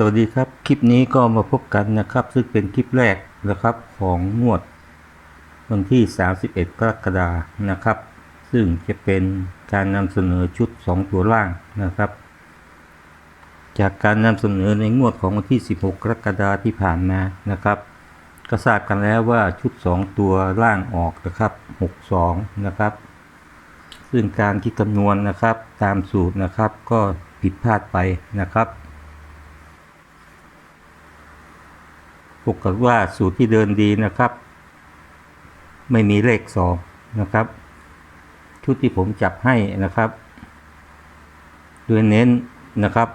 สวัสดีครับ คลิปนี้ก็มาพบกันนะครับ ซึ่งเป็นคลิปแรกนะครับของงวด วันที่ 31 กรกฎาคมนะครับ ซึ่งจะเป็นการนำเสนอชุด 2 ตัวล่างนะครับ จากการนำเสนอในงวดของวันที่ 16 กรกฎาคมที่ผ่านมานะครับก็ทราบกันแล้วว่าชุด 2 ตัวล่างออกนะครับ 62 นะครับ ซึ่งการคิดคำนวณนะครับตามสูตรนะครับก็ผิดพลาดไปนะครับ ปรากฏว่าสูตรที่เดินดีนะครับ ไม่มีเลขสองนะครับ ชุดที่ผมจับให้นะครับโดยเน้นนะครับ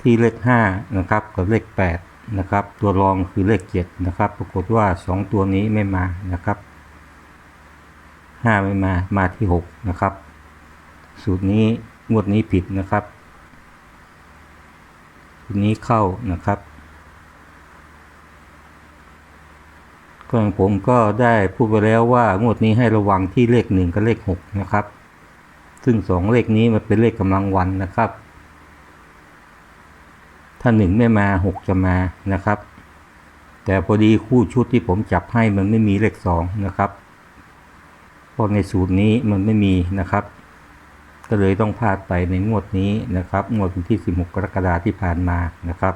ที่เลขห้านะครับกับเลขแปดนะครับตัวรองคือเลขเจ็ดนะครับปรากฏว่าสองตัวนี้ไม่มานะครับห้าไม่มามาที่หกนะครับ สูตรนี้งวดนี้ผิดนะครับสูตรนี้เข้านะครับ ก็ผมก็ได้พูดไปแล้วว่างวดนี้ให้ระวังที่เลขหนึ่งกับเลขหกนะครับ ซึ่งสองเลขนี้มันเป็นเลขกำลังวันนะครับ ถ้าหนึ่งไม่มาหกจะมานะครับ แต่พอดีคู่ชุดที่ผมจับให้มันไม่มีเลขสองนะครับเพราะในสูตรนี้มันไม่มีนะครับ ก็เลยต้องพลาดไปในงวดนี้นะครับ งวดวันที่ 16 กรกฎาคมที่ผ่านมานะครับ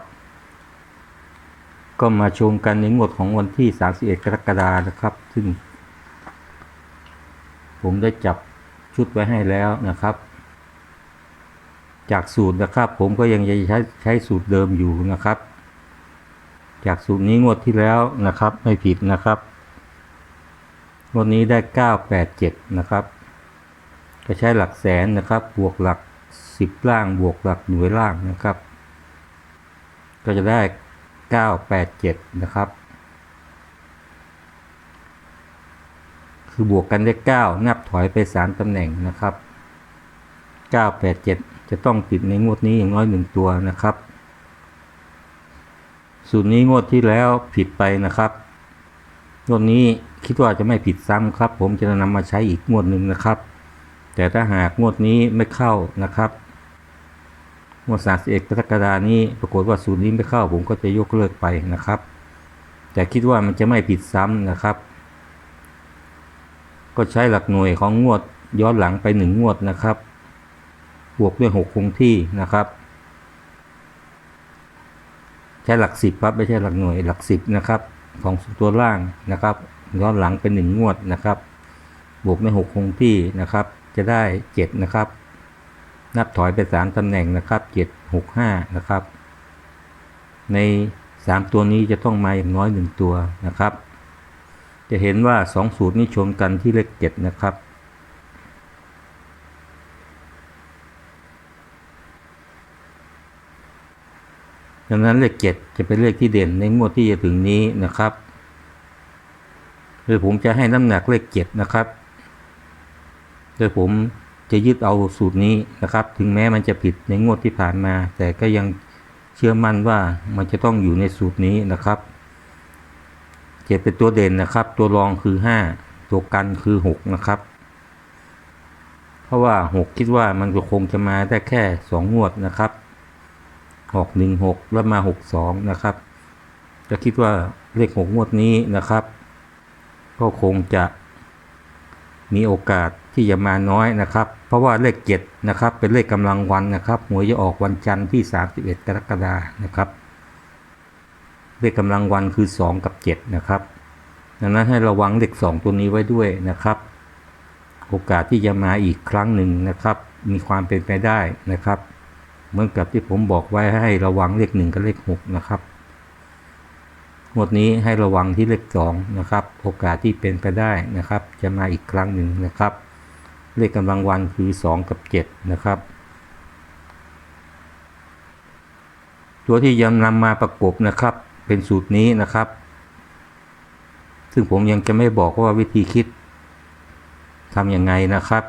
ก็มาชมกันในงวดของวันที่ 31 กรกฎาคมนะครับ ซึ่ง ผมได้จับชุดไว้ให้แล้วนะครับ จากสูตรนะครับ ผมก็ยังจะใช้ใช้สูตรเดิมอยู่นะครับ จากสูตรนี้งวดที่แล้วนะครับ ไม่ผิดนะครับงวดนี้ได้ 987 นะครับ ก็ใช้หลักแสนนะครับ บวกหลัก 10 ล่าง บวกหลักหน่วยล่างนะครับ ก็จะได้ 987 นะครับ คือบวกกันได้ 9 นับถอยไป 3ตำแหน่งนะครับ 987 จะต้องติดในงวดนี้อย่างน้อย 1 ตัวนะครับ สูตรนี้งวดที่แล้วผิดไปนะครับงวดนี้คิดว่าจะไม่ผิดซ้ำครับ ผมจะนำมาใช้อีกงวดหนึ่งนะครับ แต่ถ้าหากงวดนี้ไม่เข้านะครับ งวด31กรกฎานี้ปรากฏว่าสูตรนี้ไม่เข้าผมก็จะยกเลิกไปนะครับ แต่คิดว่ามันจะไม่ผิดซ้ำนะครับ ก็ใช้หลักหน่วยของงวดย้อนหลังไปหนึ่งงวดนะครับ บวกด้วยหกคงที่นะครับ ใช้หลักสิบครับไม่ใช่หลักหน่วยหลักสิบนะครับของตัวล่างนะครับ ย้อนหลังเป็นหนึ่งงวดนะครับ บวกด้วยหกคงที่นะครับ จะได้เจ็ดนะครับ นับถอยไปสามตำแหน่งนะครับเจ็ดหกห้านะครับ ในสามตัวนี้จะต้องมาอย่างน้อยหนึ่งตัวนะครับ จะเห็นว่าสองสูตรนี้ชนกันที่เลขเจ็ดนะครับดังนั้นเลขเจ็ดจะเป็นเลขที่เด่นในงวดที่จะถึงนี้นะครับโดยผมจะให้น้ำหนักเลขเจ็ดนะครับ โดยผม จะยึดเอาสูตรนี้นะครับ ถึงแม้มันจะผิดในงวดที่ผ่านมา แต่ก็ยังเชื่อมั่นว่ามันจะต้องอยู่ในสูตรนี้นะครับเจ็ดเป็นตัวเด่นนะครับ ตัวรองคือห้าตัวกันคือหกนะครับ เพราะว่าหกคิดว่ามันก็คงจะมาได้แค่สองงวดนะครับหกหนึ่งหกแล้วมาหกสองนะครับ จะคิดว่าเลขหกงวดนี้นะครับ ก็คงจะ มีโอกาสที่จะมาน้อยนะครับ เพราะว่าเลขเจ็ดนะครับ เป็นเลขกำลังวันนะครับหวยจะออกวันจันทร์ที่ 31 กรกฎานะครับ เลขกำลังวันคือ 2 กับ 7 นะครับดังนั้นให้ระวังเลข2ตัวนี้ไว้ด้วยนะครับ โอกาสที่จะมาอีกครั้งหนึ่งนะครับ มีความเป็นไปได้นะครับ เหมือนกับที่ผมบอกไว้ให้ระวังเลข1กับเลข6นะครับ งวดนี้ให้ระวังที่เลข2นะครับ โอกาสที่เป็นไปได้นะครับ จะมาอีกครั้งหนึ่งนะครับ เลขกำลังวันคือ 2 กับ 7 นะครับ ตัวที่ยังนำมาประกบนะครับ เป็นสูตรนี้นะครับ ซึ่งผมยังจะไม่บอกว่าวิธีคิดทำยังไงนะครับ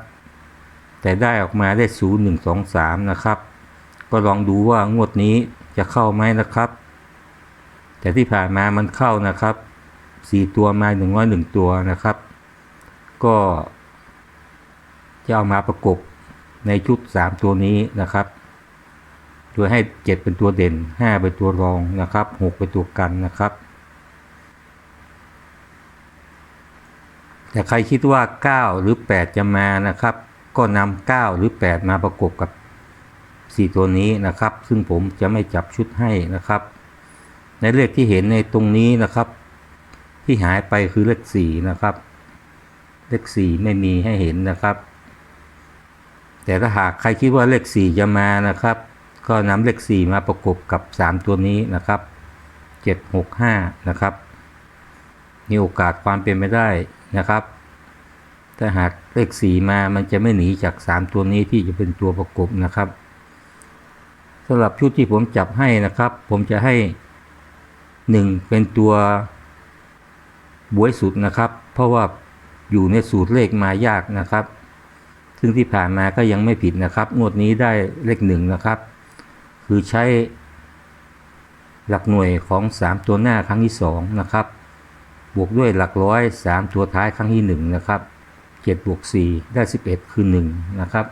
แต่ได้ออกมาได้ 0 1 2 3 นะครับ ก็ลองดูว่างวดนี้จะเข้าไหมนะครับ แต่ที่ผ่านมามันเข้านะครับ4ตัวมา1 0 1ตัวนะครับ ก็จะเอามาประกบในชุด3ตัวนี้นะครับ โดยให้เจ็ดเป็นตัวเด่นห้าเป็นตัวรองนะครับหกเป็นตัวกันนะครับ แต่ใครคิดว่า9หรือ8จะมานะครับ ก็นำ9หรือ8มาประกบกับ4ตัวนี้นะครับ ซึ่งผมจะไม่จับชุดให้นะครับ ในเลขที่เห็นในตรงนี้นะครับ ที่หายไปคือเลข4นะครับ เลข4ไม่มีให้เห็นนะครับ แต่ถ้าหากใครคิดว่าเลข4จะมานะครับ ก็นำเลข4มาประกบกับ3ตัวนี้นะครับ7 6 5นะครับ มีโอกาสความเป็นไปได้นะครับ ถ้าหากเลขสี่มามันจะไม่หนีจาก3ตัวนี้ที่จะเป็นตัวประกบนะครับสำหรับชุดที่ผมจับให้นะครับ ผมจะให้ 1 เป็นตัวบวยสุดนะครับ เพราะว่าอยู่ในสูตรเลขมายากนะครับ ซึ่งที่ผ่านมาก็ยังไม่ผิดนะครับ งวดนี้ได้เลขหนึ่งนะครับ คือใช้หลักหน่วยของ 3 ตัวหน้าครั้งที่ 2 นะครับ บวกด้วยหลักร้อย 3 ตัวท้ายครั้งที่ 1 นะครับ7บวก4ได้ 11 คือ 1 นะครับ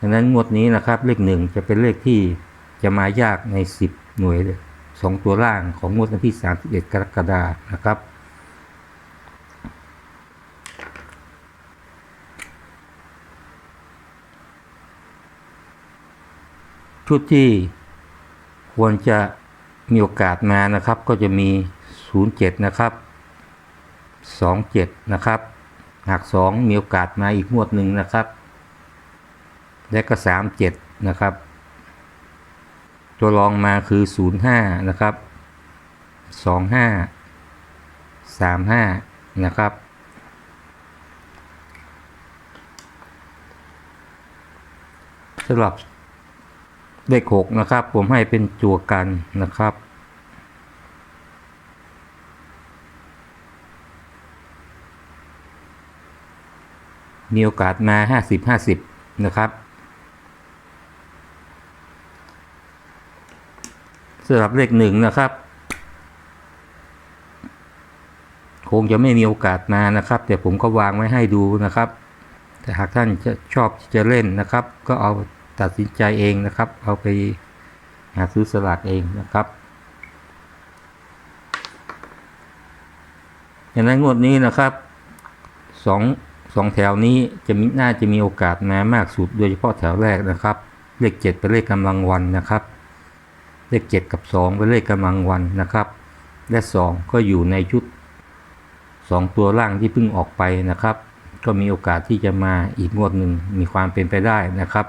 ดังนั้นงวดนี้นะครับเลข 1 จะเป็นเลขที่จะมายากใน 10 หน่วยเลย 2 ตัวล่างของงวดวันที่ 31 กรกฎาคมนะครับ ชุดที่ควรจะมีโอกาสมานะครับ ก็จะมี 07 นะครับ 27 นะครับ หาก 2 มีโอกาสมาอีกงวดหนึ่งนะครับ และก็ 37 นะครับ ตัวรองมาคือ 05 นะครับ 25 35 นะครับ สำหรับเลข6นะครับ ผมให้เป็นตัวกันนะครับมีโอกาสมา 50 50 นะครับำหรับเลขหนึ่งนะครับ คงจะไม่มีโอกาสมานะครับ แต่ผมก็วางไว้ให้ดูนะครับ แต่หากท่านจะชอบที่จะเล่นนะครับ ก็เอาตัดสินใจเองนะครับ เอาไปหาซื้อสลากเองนะครับอย่างนั้นงวดนี้นะครับสองสองแถวนี้จะมีน่าจะมีโอกาสมามากสุดโดยเฉพาะแถวแรกนะครับ เลขเจ็ดเป็นเลขกำลังวันนะครับ เลขเจ็ดกับสองเป็นเลขกำลังวันนะครับ และสองก็อยู่ในชุดสองตัวล่างที่เพิ่งออกไปนะครับ ก็มีโอกาสที่จะมาอีกงวดหนึ่งมีความเป็นไปได้นะครับ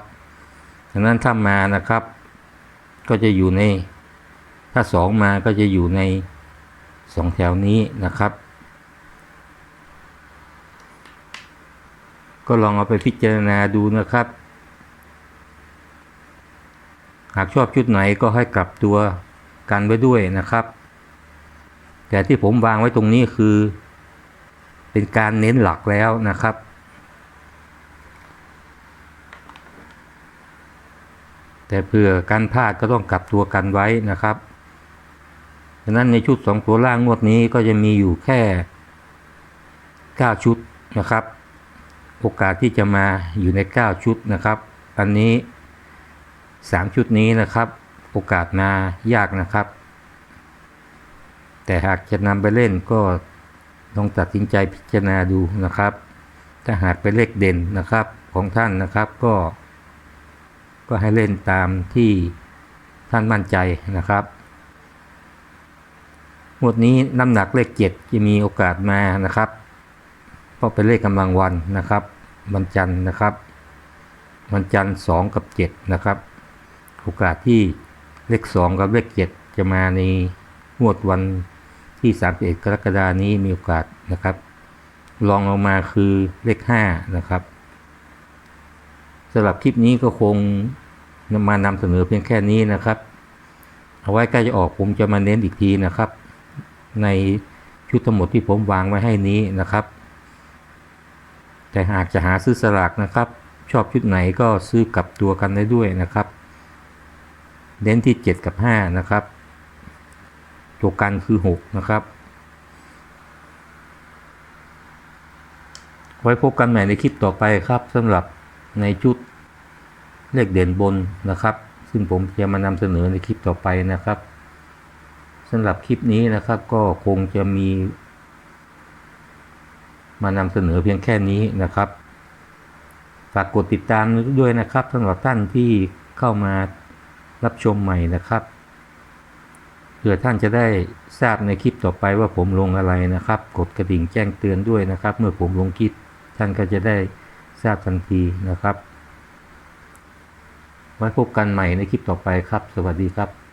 ดังนั้นถ้ามานะครับ ก็จะอยู่ในถ้าสองมาก็จะอยู่ในสองแถวนี้นะครับ ก็ลองเอาไปพิจารณาดูนะครับ หากชอบชุดไหนก็ให้กลับตัวกันไว้ด้วยนะครับ แต่ที่ผมวางไว้ตรงนี้คือ เป็นการเน้นหลักแล้วนะครับ แต่เผื่อการพลาดก็ต้องกลับตัวกันไว้นะครับดังนั้นในชุด2ตัวล่างงวดนี้ก็จะมีอยู่แค่ 9 ชุดนะครับ โอกาสที่จะมาอยู่ใน 9 ชุดนะครับ อันนี้ 3 ชุดนี้นะครับ โอกาสมายากนะครับ แต่หากจะนำไปเล่นก็ลองตัดสินใจพิจารณาดูนะครับ ถ้าหากเป็นเลขเด่นนะครับของท่านนะครับก็ ก็ให้เล่นตามที่ท่านมั่นใจนะครับหมดนี้น้ำหนักเลขเจ็ดจะมีโอกาสมานะครับ เพราะเป็นเลขกำลังวันนะครับวันจันทร์นะครับวันจันทร์สองกับเจ็ดนะครับ โอกาสที่เลขสองกับเลขเจ็ดจะมาในงวดวันที่31กรกฎานี้มีโอกาสนะครับลองลงมาคือเลข5นะครับสำหรับคลิปนี้ก็คงมานำเสนอเพียงแค่นี้นะครับ เอาไว้ใกล้จะออกผมจะมาเน้นอีกทีนะครับ ในชุดทั้งหมดที่ผมวางไว้ให้นี้นะครับ แต่หากจะหาซื้อสลากนะครับ ชอบชุดไหนก็ซื้อกลับตัวกันได้ด้วยนะครับ เน้นที่ 7 กับ 5 นะครับ ตัวกันคือ 6 นะครับ ไว้พบกันใหม่ในคลิปต่อไปครับสำหรับในชุดเลขเด่นบนนะครับ ซึ่งผมจะมานำเสนอในคลิปต่อไปนะครับสำหรับคลิปนี้นะครับก็คงจะมี มานำเสนอเพียงแค่นี้นะครับฝากกดติดตามด้วยนะครับสำหรับท่านที่เข้ามา รับชมใหม่นะครับเพื่อท่านจะได้ทราบในคลิปต่อไปว่าผมลงอะไรนะครับ กดกระดิ่งแจ้งเตือนด้วยนะครับ เมื่อผมลงคลิปท่านก็จะได้ทราบทันทีนะครับไว้พบกันใหม่ในคลิปต่อไปครับ สวัสดีครับ